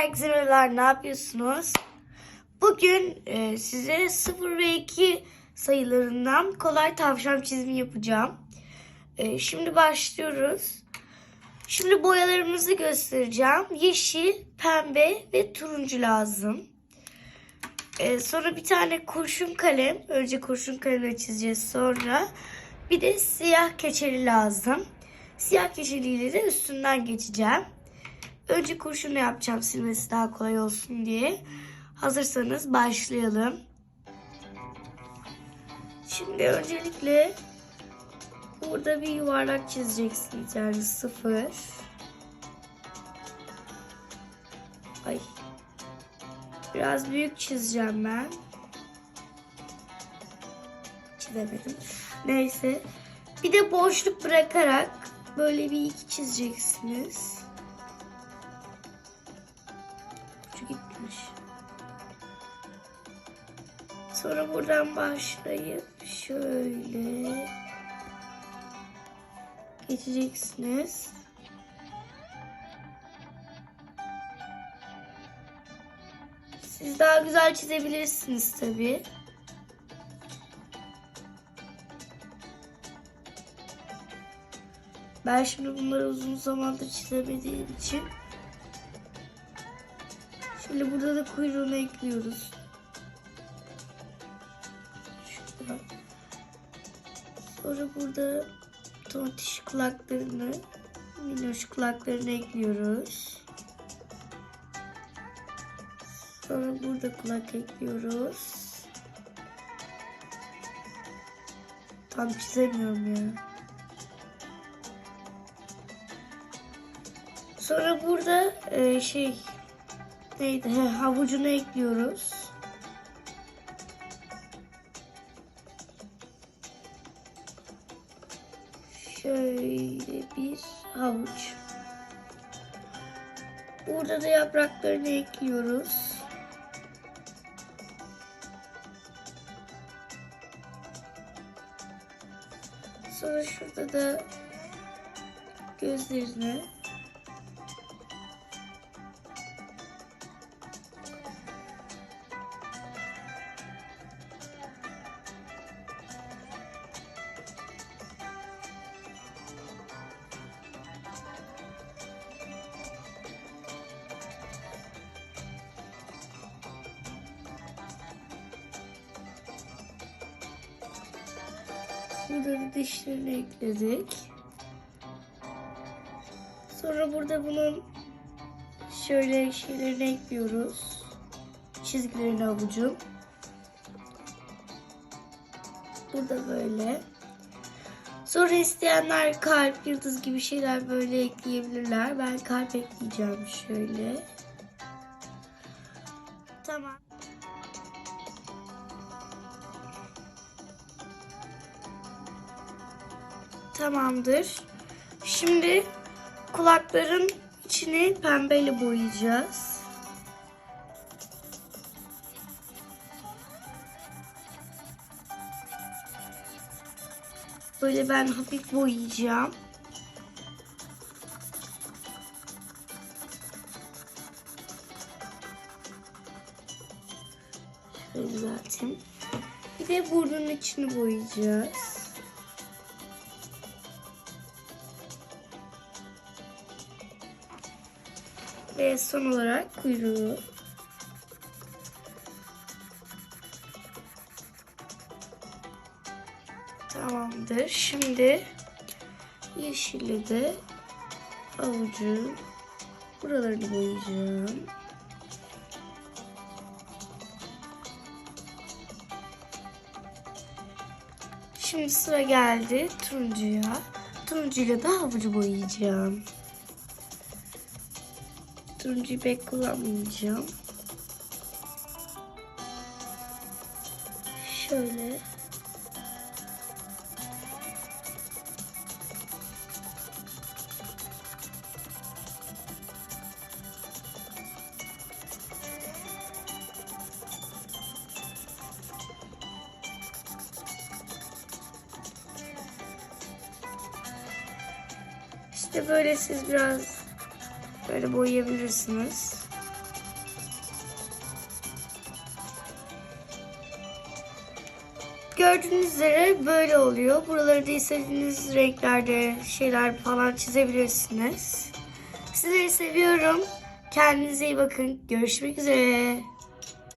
herkese merhabalar. Ne yapıyorsunuz? Bugün e, size 0 ve 2 sayılarından kolay tavşan çizimi yapacağım. E, şimdi başlıyoruz. Şimdi boyalarımızı göstereceğim. Yeşil, pembe ve turuncu lazım. E, sonra bir tane kurşun kalem. Önce kurşun kalemle çizeceğiz sonra. Bir de siyah keçeli lazım. Siyah keçeliyle de üstünden geçeceğim. Önce kurşunu yapacağım silmesi daha kolay olsun diye. Hazırsanız başlayalım. Şimdi öncelikle burada bir yuvarlak çizeceksiniz yani sıfır. Ay. Biraz büyük çizeceğim ben. Çizemedim. Neyse. Bir de boşluk bırakarak böyle bir iki çizeceksiniz. Ucu gitmiş. Sonra buradan başlayıp şöyle geçeceksiniz. Siz daha güzel çizebilirsiniz tabii. Ben şimdi bunları uzun zamandır çizemediğim için Şimdi burada da kuyruğunu ekliyoruz. Sonra burada tontiş kulaklarını, minnoş kulaklarını ekliyoruz. Sonra burada kulak ekliyoruz. Tam çizemiyorum ya. Sonra burada e, şey neydi? He, havucunu ekliyoruz. Şöyle bir havuç. Burada da yapraklarını ekliyoruz. Sonra şurada da gözlerini Burada da dişlerini ekledik. Sonra burada bunun şöyle şeylerini ekliyoruz. Çizgilerini avucum. Burada böyle. Sonra isteyenler kalp, yıldız gibi şeyler böyle ekleyebilirler. Ben kalp ekleyeceğim şöyle. Tamam. Tamamdır. Şimdi kulakların içini pembeyle boyayacağız. Böyle ben hafif boyayacağım. Şöyle düzelteyim. Bir de burnun içini boyayacağız. Ve son olarak kuyruğu. Tamamdır. Şimdi yeşille de avucu buralarını boyayacağım. Şimdi sıra geldi turuncuya. Turuncuyla da havucu boyayacağım. Turuncuyu pek kullanmayacağım. Şöyle. İşte böyle siz biraz Böyle boyayabilirsiniz. Gördüğünüz üzere böyle oluyor. Buraları da istediğiniz renklerde şeyler falan çizebilirsiniz. Sizleri seviyorum. Kendinize iyi bakın. Görüşmek üzere.